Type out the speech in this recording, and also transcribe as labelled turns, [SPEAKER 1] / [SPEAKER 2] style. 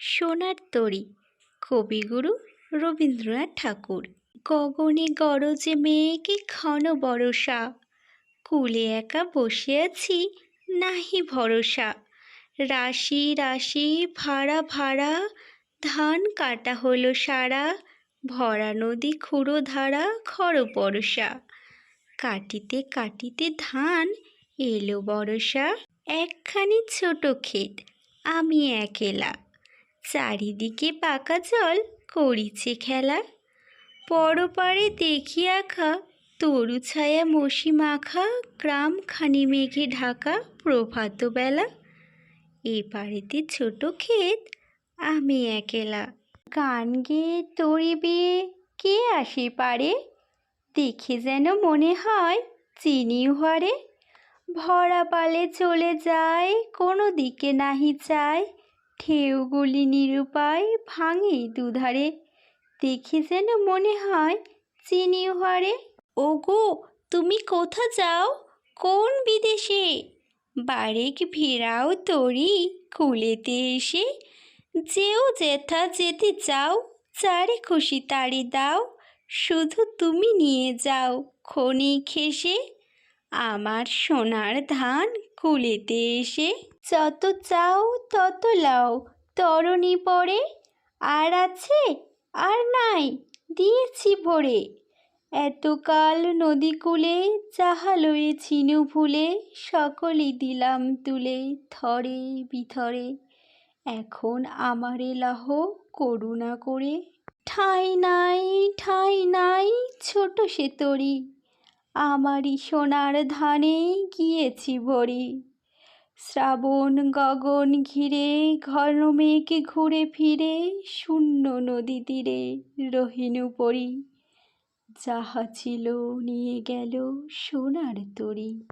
[SPEAKER 1] সোনার তরী, কবিগুরু রবীন্দ্রনাথ ঠাকুর। গগনে গরজে মেঘে ঘন বরষা কুলে একা বসে আছি নাহি ভরসা। রাশি রাশি ভাড়া ভাড়া, ধান কাটা হলো সারা, ভরা নদী খুঁড়ো ধারা খর পরশা কাটিতে কাটিতে ধান এলো বরষা একখানি ছোট ক্ষেত, আমি একেলা চারিদিকে পাকা জল করিছে খেলা। পরপারে দেখি আঁকা, তরু ছায়া মসি মাখা গ্রামখানি মেঘে ঢাকা প্রভাত বেলা। এ পাড়েতে ছোট ক্ষেত, আমি একেলা। গান গেয়ে তরি বিয়ে কে আসে পারে? দেখে যেন মনে হয় চিনি উহারে ভরা পালে চলে যায়, কোনো দিকে নাহি চায় ঢেউগুলি নিরুপায় ভাঙে দুধারে। দেখে যেন মনে হয় চিনি উহারে ওগো, তুমি কোথা যাও? কোন বিদেশে? বারেক ভিড়াও তরি কুলেতে এসে। যেও যেথা যেতে চাও, যারে খুশি তাড়ি দাও। শুধু তুমি নিয়ে যাও খনি খেসে আমার সোনার ধান কুলেতে এসে। যত চাও তত লাও। তরণী পড়ে আর আছে আর নাই, দিয়েছি ভরে। এতকাল নদী কূলে যাহা লয়েছিনু ভুলে সকলই দিলাম তুলে থরে বিথরে। এখন আমারে লাহ করুণা করে। ঠাঁই নাই ঠাঁই নাই, ছোট সে তরি। আমারই সোনার ধানে গিয়েছি ভরি। শ্রাবণ গগন ঘিরে, ঘন মেঘ ঘুরে ফিরে, শূন্য নদী তীরে রহিনু পরি যাহা ছিল নিয়ে গেল সোনার তরি।